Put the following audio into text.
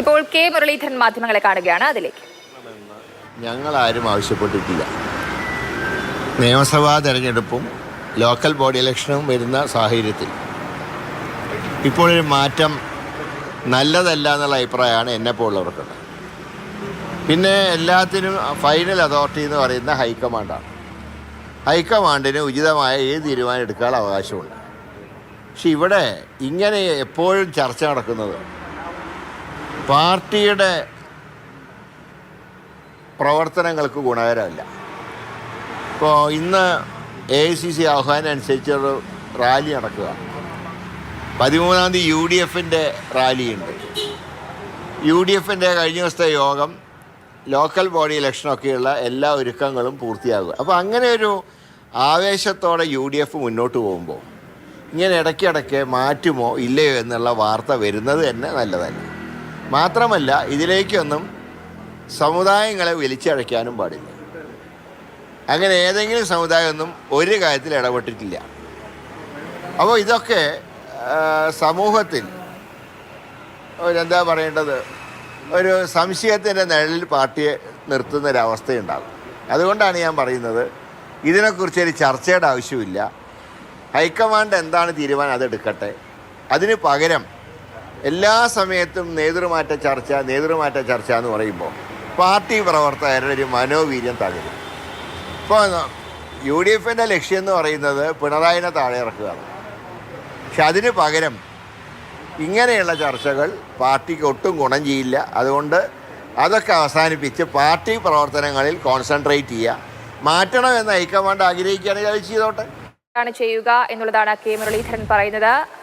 ഇപ്പോൾ കെ മുരളീധരൻ മാധ്യമങ്ങളെ കാണുകയാണ് അതിലേക്ക്. ഞങ്ങൾ ആരും ആവശ്യപ്പെട്ടിട്ടില്ല. നിയമസഭാ തെരഞ്ഞെടുപ്പും ലോക്കൽ ബോഡി ഇലക്ഷനും വരുന്ന സാഹചര്യത്തിൽ. ഇപ്പോഴൊരു മാറ്റം നല്ലതല്ല എന്നുള്ള അഭിപ്രായമാണ് എന്നെ പോലുള്ളവർക്കുള്ളത്. പിന്നെ എല്ലാത്തിനും ഫൈനൽ അതോറിറ്റി എന്ന് പറയുന്ന ഹൈക്കമാൻഡാണ്. ഹൈക്കമാൻഡിന് ഉചിതമായ ഏത് തീരുമാനം എടുക്കാനുള്ള അവകാശമുണ്ട്. പക്ഷെ ഇവിടെ ഇങ്ങനെ എപ്പോഴും ചർച്ച നടക്കുന്നത് പാർട്ടിയുടെ പ്രവർത്തനങ്ങൾക്ക് ഗുണകരമല്ല. ഇപ്പോൾ ഇന്ന് എ ഐ സി സി ആഹ്വാനം റാലി നടക്കുക. പതിമൂന്നാം തീയതി യു ഡി എഫിന്റെ റാലിയുണ്ട്. യു ഡി എഫിന്റെ കഴിഞ്ഞ ദിവസത്തെ യോഗം ലോക്കൽ ബോഡി ഇലക്ഷനൊക്കെയുള്ള എല്ലാ ഒരുക്കങ്ങളും പൂർത്തിയാകുക. അപ്പോൾ അങ്ങനെ ഒരു ആവേശത്തോടെ യു ഡി എഫ് മുന്നോട്ട് പോകുമ്പോൾ ഇങ്ങനെ ഇടയ്ക്കിടയ്ക്ക് മാറ്റുമോ ഇല്ലയോ എന്നുള്ള വാർത്ത വരുന്നത് തന്നെ നല്ലതല്ല. മാത്രമല്ല ഇതിലേക്കൊന്നും സമുദായങ്ങളെ വലിച്ചഴയ്ക്കാനും പാടില്ല. അങ്ങനെ ഏതെങ്കിലും സമുദായമൊന്നും ഒരു കാര്യത്തിൽ ഇടപെട്ടിട്ടില്ല. അപ്പോൾ ഇതൊക്കെ സമൂഹത്തിൽ എന്താ പറയേണ്ടത്? ഒരു സംശയത്തിന്റെ നിഴലിൽ പാർട്ടിയെ നിർത്തുന്ന ഒരവസ്ഥയുണ്ടാകും അതുകൊണ്ടാണ് ഞാൻ പറയുന്നത് ഇതിനെക്കുറിച്ചൊരു ചർച്ചയുടെ ആവശ്യമില്ല. ഹൈക്കമാൻഡ് എന്താണ് തീരുമാനം അതെടുക്കട്ടെ? അതിന് പകരം എല്ലാ സമയത്തും നേതൃമാറ്റ ചർച്ച നേതൃമാറ്റ ചർച്ച എന്ന് പറയുമ്പോൾ പാർട്ടി പ്രവർത്തകരുടെ ഒരു മനോവീര്യം തകരും. ഇപ്പോൾ യു ഡി എഫിന്റെ ലക്ഷ്യം എന്ന് പറയുന്നത് പിണറായിനെ താഴെ ഇറക്കുകയാണ്. പക്ഷെ അതിന് പകരം ഇങ്ങനെയുള്ള ചർച്ചകൾ പാർട്ടിക്ക് ഒട്ടും ഗുണം ചെയ്യില്ല. അതുകൊണ്ട് അതൊക്കെ അവസാനിപ്പിച്ച് പാർട്ടി പ്രവർത്തനങ്ങളിൽ കോൺസെൻട്രേറ്റ് ചെയ്യുക. മാറ്റണമെന്ന് ഹൈക്കമാൻഡ് ആഗ്രഹിക്കുകയാണെങ്കിൽ അത് ചെയ്തോട്ടെ. ചെയ്യുക എന്നുള്ളതാണ് കെ മുരളീധരൻ പറയുന്നത്.